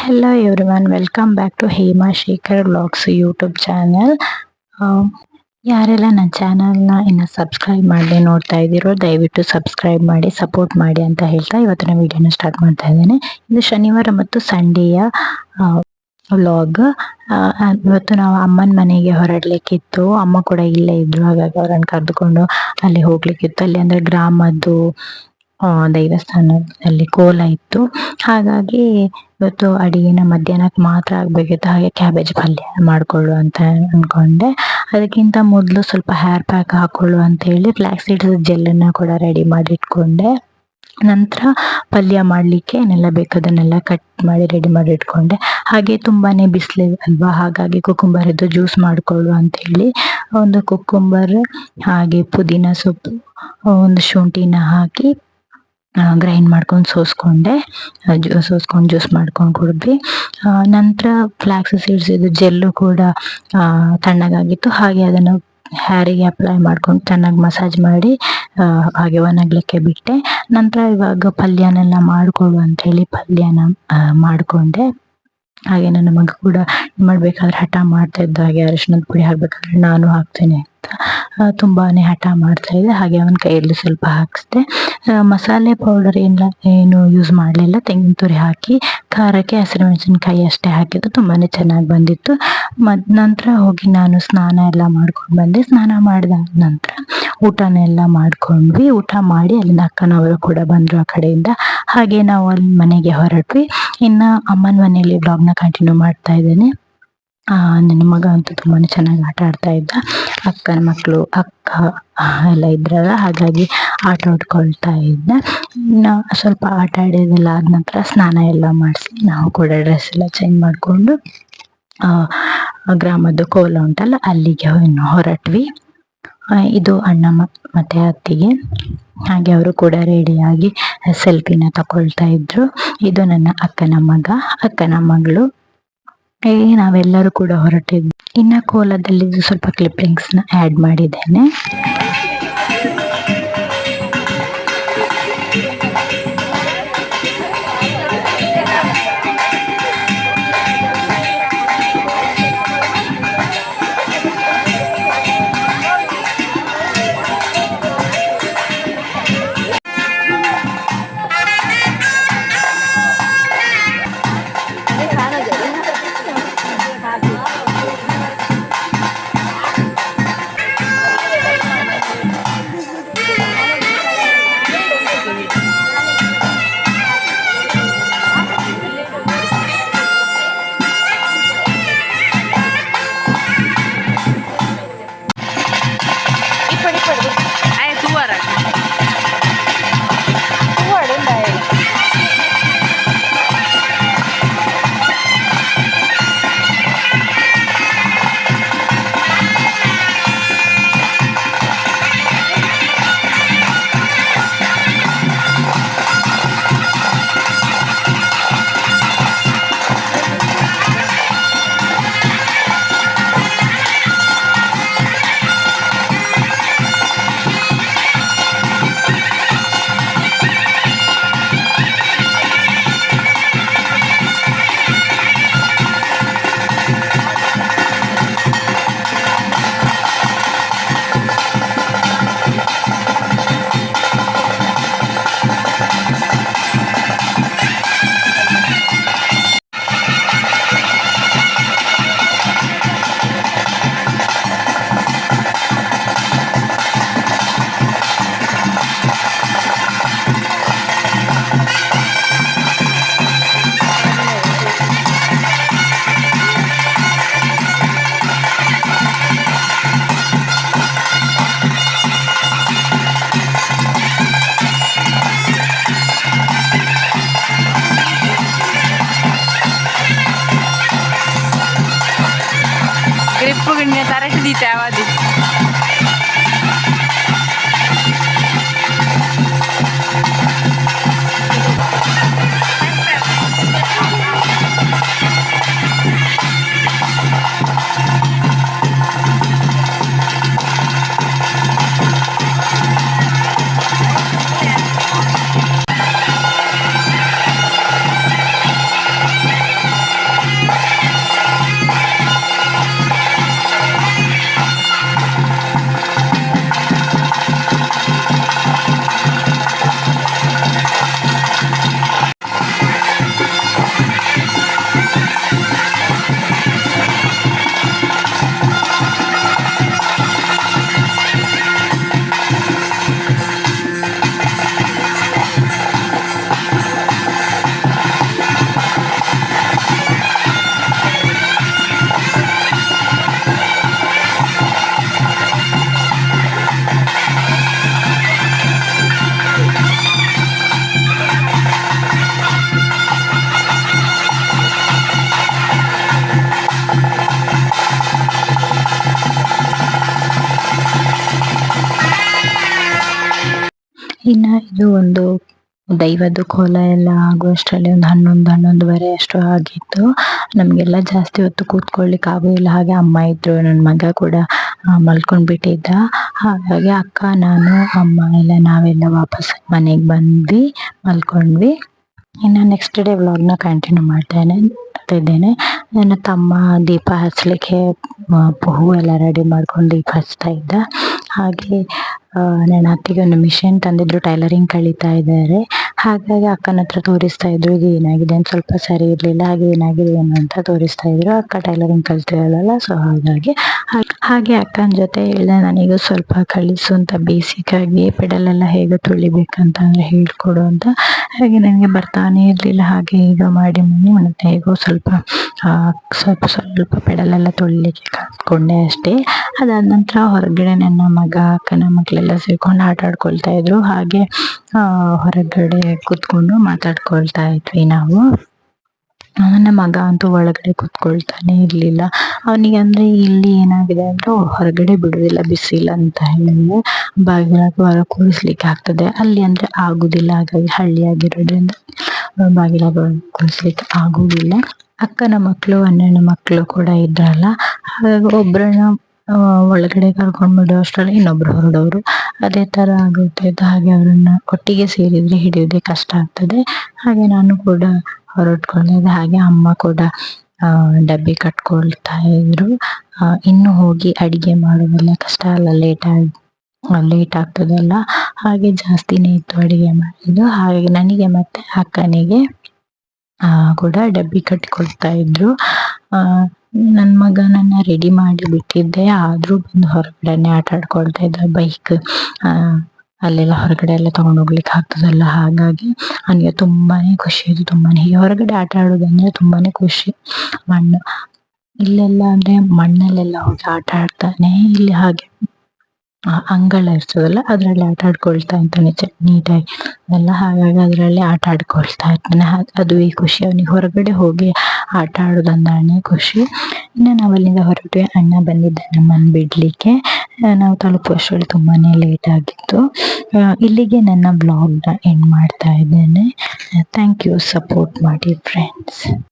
Hello man welcome back to Hema Shekhar vlogs YouTube channel ಯಾರೆಲ್ಲ ನನ್ನ ಚಾನಲ್ನ ಇನ್ನು ಸಬ್ಸ್ಕ್ರೈಬ್ ಮಾಡದೆ ನೋಡ್ತಾ ಇದ್ದೀರೋ, ದಯವಿಟ್ಟು ಸಬ್ಸ್ಕ್ರೈಬ್ ಮಾಡಿ ಸಪೋರ್ಟ್ ಮಾಡಿ ಅಂತ ಹೇಳ್ತಾ ಇವತ್ತಿನ ವಿಡಿಯೋನ ಸ್ಟಾರ್ಟ್ ಮಾಡ್ತಾ ಇದ್ದೇನೆ. ಇದು ಶನಿವಾರ ಮತ್ತು ಸಂಡೇಯ ವ್ಲಾಗ್ ಇವತ್ತು ನಾವು ಅಮ್ಮನ ಮನೆಗೆ ಹೊರಡ್ಲಿಕ್ಕಿತ್ತು. ಅಮ್ಮ ಕೂಡ ಇಲ್ಲೇ ಇದ್ರು, ಹಾಗಾಗಿ ಅವರನ್ನು ಕರೆದುಕೊಂಡು ಅಲ್ಲಿ ಹೋಗ್ಲಿಕ್ಕಿತ್ತು. ಅಲ್ಲಿ ಅಂದರೆ ಗ್ರಾಮದ್ದು ದೈವಸ್ಥಾನ ದೇವಸ್ಥಾನದಲ್ಲಿ ಕೋಲ ಇತ್ತು. ಹಾಗಾಗಿ ಇವತ್ತು ಅಡಿಗೆನ ಮಧ್ಯಾಹ್ನಕ್ಕೆ ಮಾತ್ರ ಆಗ್ಬೇಕಿತ್ತು. ಹಾಗೆ ಕ್ಯಾಬೇಜ್ ಪಲ್ಯ ಮಾಡ್ಕೊಳ್ಳು ಅಂತ ಅನ್ಕೊಂಡೆ. ಅದಕ್ಕಿಂತ ಮೊದಲು ಸ್ವಲ್ಪ ಹೇರ್ ಪ್ಯಾಕ್ ಹಾಕೊಳ್ಳು ಅಂತ ಹೇಳಿ ಫ್ಲಾಕ್ ಸೀಡ್ಸ್ ಜೆಲ್ಲನ್ನು ಕೂಡ ರೆಡಿ ಮಾಡಿಟ್ಕೊಂಡೆ. ನಂತರ ಪಲ್ಯ ಮಾಡಲಿಕ್ಕೆ ಏನೆಲ್ಲ ಬೇಕು ಅದನ್ನೆಲ್ಲ ಕಟ್ ಮಾಡಿ ರೆಡಿ ಮಾಡಿ ಇಟ್ಕೊಂಡೆ ಹಾಗೆ ತುಂಬಾನೇ ಬಿಸಿಲು ಅಲ್ವಾ? ಹಾಗಾಗಿ ಕುಕುಂಬರ್ ಇದ್ದು ಜ್ಯೂಸ್ ಮಾಡ್ಕೊಳ್ಳು ಅಂತ ಹೇಳಿ ಒಂದು ಕುಕುಂಬರ್ ಹಾಗೆ ಪುದೀನ ಸೊಪ್ಪು, ಒಂದು ಶುಂಠಿನ ಹಾಕಿ ಗ್ರೈಂಡ್ ಮಾಡ್ಕೊಂಡು ಸೋಸ್ಕೊಂಡೆ. ಸೋಸ್ಕೊಂಡು ಜ್ಯೂಸ್ ಮಾಡ್ಕೊಂಡು ಕುಡಿದ್ವಿ. ನಂತರ ಫ್ಲಾಕ್ಸ್ ಸೀಡ್ಸ್ ಇದು ಜೆಲ್ಲು ಕೂಡ ತಣ್ಣಗಾಗಿತ್ತು. ಹಾಗೆ ಅದನ್ನು ಹ್ಯಾರಿಗೆ ಅಪ್ಲೈ ಮಾಡ್ಕೊಂಡು ಚೆನ್ನಾಗಿ ಮಸಾಜ್ ಮಾಡಿ ಹಾಗೆ ಒಣಗ್ಲಿಕ್ಕೆ ಬಿಟ್ಟೆ. ನಂತರ ಇವಾಗ ಪಲ್ಯನೆಲ್ಲ ಮಾಡಿಕೊಡು ಅಂತ ಹೇಳಿ ಪಲ್ಯನ ಮಾಡ್ಕೊಂಡೆ. ಹಾಗೆ ನನ್ನ ಮಗ ಕೂಡ ಮಾಡ್ಬೇಕಾದ್ರೆ ಹಠ ಮಾಡ್ತಾ ಇದ್ದ ಹಾಗೆ ಅರಿಶಿನದ ಪುಡಿ ಹಾಕ್ಬೇಕಾದ್ರೆ ನಾನು ಹಾಕ್ತೇನೆ ಅಂತ ತುಂಬಾ ತುಂಬಾನೇ ಹಠ ಮಾಡ್ತಾ ಇದ್ದೆ ಹಾಗೆ ಅವನ ಕೈಯಲ್ಲಿ ಸ್ವಲ್ಪ ಹಾಕಿಸ್ದೆ. ಮಸಾಲೆ ಪೌಡರ್ ಏನಿಲ್ಲ ಏನು ಯೂಸ್ ಮಾಡಲಿಲ್ಲ. ತೆಂಗಿನ ತುರಿ ಹಾಕಿ, ಖಾರಕ್ಕೆ ಹಸಿರು ಮೆಣಸಿನ್ಕಾಯಿ ಅಷ್ಟೇ ಹಾಕಿದ್ದು. ತುಂಬಾನೇ ಚೆನ್ನಾಗಿ ಬಂದಿತ್ತು. ಮದ್, ನಂತರ ಹೋಗಿ ನಾನು ಸ್ನಾನ ಎಲ್ಲ ಮಾಡ್ಕೊಂಡು ಬಂದೆ. ಸ್ನಾನ ಮಾಡಿದ ನಂತರ ಊಟನೆಲ್ಲ ಮಾಡ್ಕೊಂಡ್ವಿ. ಊಟ ಮಾಡಿ ಅಲ್ಲಿಂದ ಅಕ್ಕನವರು ಕೂಡ ಬಂದರು ಆ ಕಡೆಯಿಂದ. ಹಾಗೆ ನಾವು ಅಲ್ಲಿ ಮನೆಗೆ ಹೊರಟ್ವಿ. ಇನ್ನ ಅಮ್ಮನ ಮನೆಯಲ್ಲಿ ಬ್ಲಾಗ್ನ ಕಂಟಿನ್ಯೂ ಮಾಡ್ತಾ ಇದ್ದೇನೆ. ನನ್ನ ಮಗ ಅಂತೂ ತುಂಬಾನೇ ಚೆನ್ನಾಗಿ ಆಟ ಆಡ್ತಾ ಇದ್ದ. ಅಕ್ಕನ ಮಕ್ಕಳು ಅಕ್ಕ ಎಲ್ಲ ಇದ್ರಲ್ಲ, ಹಾಗಾಗಿ ಆಟ ಆಡ್ಕೊಳ್ತಾ ಇದ್ದ. ಇನ್ನ ಸ್ವಲ್ಪ ಆಟ ಆಡೋದೆಲ್ಲ ಆದ ನಂತರ ಸ್ನಾನ ಎಲ್ಲ ಮಾಡಿಸಿ, ನಾವು ಕೂಡ ಡ್ರೆಸ್ ಎಲ್ಲ ಚೇಂಜ್ ಮಾಡಿಕೊಂಡು ಗ್ರಾಮದ್ದು ಕೋಲ ಉಂಟಲ್ಲ, ಅಲ್ಲಿಗೆ ಇನ್ನು ಹೊರಟ್ವಿ. ಇದು ಅಣ್ಣ ಮತ್ತೆ ಅತ್ತಿಗೆ. ಹಾಗೆ ಅವರು ಕೂಡ ರೆಡಿಯಾಗಿ ಸೆಲ್ಫಿನ ತಕೊಳ್ತಾ ಇದ್ರು. ಇದು ನನ್ನ ಅಕ್ಕನ ಮಗ, ಅಕ್ಕನ ಮಗಳು. ಏ, ನಾವೆಲ್ಲರೂ ಕೂಡ ಹೊರಟಿದ್ವಿ ಇನ್ನ ಕೋಲದಲ್ಲಿ ಸ್ವಲ್ಪ ಕ್ಲಿಪ್ಪಿಂಗ್ಸ್ನ ಆಡ್ ಮಾಡಿದ್ದೇನೆ. Bugün yeter ki değil ಇನ್ನ ಇದು ಒಂದು ದೈವದ ಕೋಲ ಎಲ್ಲ ಆಗುವಷ್ಟರಲ್ಲಿ ಒಂದು ಹನ್ನೊಂದು, ಹನ್ನೊಂದುವರೆ ಅಷ್ಟು ಆಗಿತ್ತು. ನಮಗೆಲ್ಲ ಜಾಸ್ತಿ ಹೊತ್ತು ಕೂತ್ಕೊಳ್ಳಿಕ್ಕೆ ಆಗೋದಿಲ್ಲ ಹಾಗೆ ಅಮ್ಮ ಇದ್ರು ನನ್ನ ಮಗ ಕೂಡ ಮಲ್ಕೊಂಡು ಬಿಟ್ಟಿದ್ದ. ಹಾಗಾಗಿ ಅಕ್ಕ, ನಾನು, ಅಮ್ಮ ಎಲ್ಲ ನಾವೆಲ್ಲ ವಾಪಸ್ ಮನೆಗೆ ಬಂದ್ವಿ, ಮಲ್ಕೊಂಡ್ವಿ. ಇನ್ನು ನೆಕ್ಸ್ಟ್ ಡೇ ವ್ಲಾಗ್ನ ಕಂಟಿನ್ಯೂ ಮಾಡ್ತೇನೆ ಇದ್ದೇನೆ ನನ್ನ ತಮ್ಮ ದೀಪ ಹಚ್ಚಲಿಕ್ಕೆ ಎಲ್ಲ ರೆಡಿ ಮಾಡ್ಕೊಂಡು ದೀಪ ಹಚ್ತಾ ಇದ್ದ. ಹಾಗೆ ನನ್ನ ಅತ್ತಿಗೆ ಒಂದು ಮಿಷಿನ್ ತಂದಿದ್ರು ಟೈಲರಿಂಗ್ ಕಲಿತಾ ಇದ್ದಾರೆ. ಹಾಗಾಗಿ ಅಕ್ಕನ ಹತ್ರ ತೋರಿಸ್ತಾ ಇದ್ರು, ಇದು ಏನಾಗಿದೆ ಅಂತ, ಸ್ವಲ್ಪ ಸರಿ ಇರ್ಲಿಲ್ಲ, ಹಾಗೆ ಏನಾಗಿದೆ ಏನು ಅಂತ ತೋರಿಸ್ತಾ ಇದ್ರು. ಅಕ್ಕ ಟೈಲರಿಂಗ್ ಕಲ್ತಿರಲ್ಲ ಸೊ ಹಾಗಾಗಿ ಹಾಗೆ ಅಕ್ಕನ ಜೊತೆ ಹೇಳಿದೆ, ನನಗೆ ಸ್ವಲ್ಪ ಕಲಿಸು ಅಂತ ಬೇಸಿಕ್ ಆಗಿ ಪೆಡಲ್ ಎಲ್ಲ ಹೇಗೆ ತುಳಿಬೇಕಂತ ಹೇಳ್ಕೊಡು ಅಂತ. ಹಾಗೆ ನನಗೆ ಬರ್ತಾನೆ ಇರಲಿಲ್ಲ. ಹಾಗೆ ಈಗ ಮಾಡಿ ಮತ್ತೆ ಹೇಗೋ ಸ್ವಲ್ಪ ಸ್ವಲ್ಪ ಸ್ವಲ್ಪ ಪೆಡಲೆಲ್ಲ ತೊಳಿಲಿಕ್ಕೆ ಕಲ್ತ್ಕೊಂಡೆ ಅಷ್ಟೇ. ಅದಾದ ನಂತರ ಹೊರಗಡೆ ನನ್ನ ಮಗ, ಅಕ್ಕನ ಮಕ್ಕಳೆಲ್ಲ ಸೇರ್ಕೊಂಡು ಆಟ ಆಡ್ಕೊಳ್ತಾ ಇದ್ರು. ಹಾಗೆ ಹೊರಗಡೆ ಕೂತ್ಕೊಂಡು ಮಾತಾಡ್ಕೊಳ್ತಾ ಇದ್ವಿ ನಾವು. ನನ್ನ ಮಗ ಅಂತೂ ಒಳಗಡೆ ಕೂತ್ಕೊಳ್ತಾನೆ ಇರ್ಲಿಲ್ಲ. ಅವನಿಗೆ ಅಂದ್ರೆ ಇಲ್ಲಿ ಏನಾಗಿದೆ ಅಂದ್ರೆ ಹೊರಗಡೆ ಬಿಡುದಿಲ್ಲ ಬಿಸಿಲು ಅಂತ ಹೇಳಿದ್ರೆ ಬಾಗಿಲಾಗ ಹೊರ ಕೂರಿಸ್ಲಿಕ್ಕೆ ಆಗ್ತದೆ. ಅಲ್ಲಿ ಅಂದ್ರೆ ಆಗುದಿಲ್ಲ ಹಾಗಾಗಿ ಹಳ್ಳಿ ಆಗಿರೋದ್ರಿಂದ ಬಾಗಿಲಾಗ ಕೂರಿಸ್ಲಿಕ್ಕೆ ಆಗುದಿಲ್ಲ. ಅಕ್ಕನ ಮಕ್ಕಳು ಅಣ್ಣನ ಮಕ್ಕಳು ಕೂಡ ಇದ್ರಲ್ಲ. ಹಾಗಾಗಿ ಒಬ್ಬರನ್ನ ಆ, ಒಳಗಡೆ ಕರ್ಕೊಂಡ್ ಬಿಡೋ ಇನ್ನೊಬ್ರು ಹೊರಡೋರು. ಅದೇ ತರ ಆಗುತ್ತೆ ಹಾಗೆ ಅವರನ್ನ ಒಟ್ಟಿಗೆ ಸೇರಿದ್ರೆ ಹಿಡಿಯೋದೇ ಕಷ್ಟ ಆಗ್ತದೆ. ಹಾಗೆ ನಾನು ಕೂಡ ಹೊರಟ್ಕೊಂಡಿದ್ದೆ. ಹಾಗೆ ಅಮ್ಮ ಕೂಡ ಡಬ್ಬಿ ಕಟ್ಕೊಳ್ತಾ ಇದ್ರು. ಇನ್ನು ಹೋಗಿ ಅಡಿಗೆ ಮಾಡೋದೆಲ್ಲ ಕಷ್ಟ. ಅಲ್ಲ ಲೇಟ್ ಆಗಿ ಲೇಟ್ ಆಗ್ತದಲ್ಲ. ಹಾಗೆ ಜಾಸ್ತಿನೇ ಇತ್ತು ಅಡಿಗೆ ಮಾಡಿದ್ದು. ಹಾಗೆ ನನಗೆ ಮತ್ತೆ ಅಕ್ಕನಿಗೆ ಕೂಡ ಡಬ್ಬಿ ಕಟ್ಕೊಳ್ತಾ ಇದ್ರು. ನನ್ನ ಮಗ ಮಗನನ್ನ ರೆಡಿ ಮಾಡಿ ಬಿಟ್ಟಿದ್ದೆ. ಆದ್ರೂ ಬಂದು ಹೊರಗಡೆನೆ ಆಟ ಆಡ್ಕೊಳ್ತಾ ಇದ್ದ ಬೈಕ್ ಅಲ್ಲೆಲ್ಲ ಹೊರಗಡೆ ಎಲ್ಲ ತಗೊಂಡ್ ಹೋಗ್ಲಿಕ್ಕೆ ಆಗ್ತದಲ್ಲ? ಹಾಗಾಗಿ ನನಗೆ ತುಂಬಾನೇ ಖುಷಿ. ಆಯ್ತು ತುಂಬಾನೇ ಹೊರಗಡೆ ಆಟ ಆಡೋದಂದ್ರೆ ತುಂಬಾನೇ ಖುಷಿ. ಮಣ್ಣು. ಇಲ್ಲೆಲ್ಲ ಅಂದ್ರೆ ಮಣ್ಣಲ್ಲೆಲ್ಲ ಹೋಗಿ ಆಟ ಆಡ್ತಾನೆ. ಇಲ್ಲಿ ಹಾಗೆ ಅಂಗಳ ಇರ್ತದಲ್ಲ, ಅದ್ರಲ್ಲಿ ಆಟ ಆಡ್ಕೊಳ್ತಾ ಇರ್ತಾನೆ. ನೀಟಾಗಿ ಎಲ್ಲ ಹಾಗಾಗಿ ಅದರಲ್ಲಿ ಆಟ ಆಡ್ಕೊಳ್ತಾ ಇರ್ತಾನೆ. ಅದು ಈ ಖುಷಿ. ಅವನಿಗೆ ಹೊರಗಡೆ ಹೋಗಿ ಆಟ ಆಡೋದಂದ್ರೆ ಖುಷಿ. ಇನ್ನು ನಾವಲ್ಲಿಂದ ಹೊರಟು ಅಣ್ಣ ಬಂದಿದ್ದ ನಮ್ಮನ್ನು ಬಿಡ್ಲಿಕ್ಕೆ. ನಾವು ತಲುಪುವಷ್ಟರಲ್ಲಿ ತುಂಬಾನೇ ಲೇಟ್ ಆಗಿತ್ತು. ಇಲ್ಲಿಗೆ ನನ್ನ ಬ್ಲಾಗ್ನ ಎಂಡ್ ಮಾಡ್ತಾ ಇದ್ದೇನೆ. ಥ್ಯಾಂಕ್ ಯು ಸಪೋರ್ಟ್ ಮಾಡಿ ಫ್ರೆಂಡ್ಸ್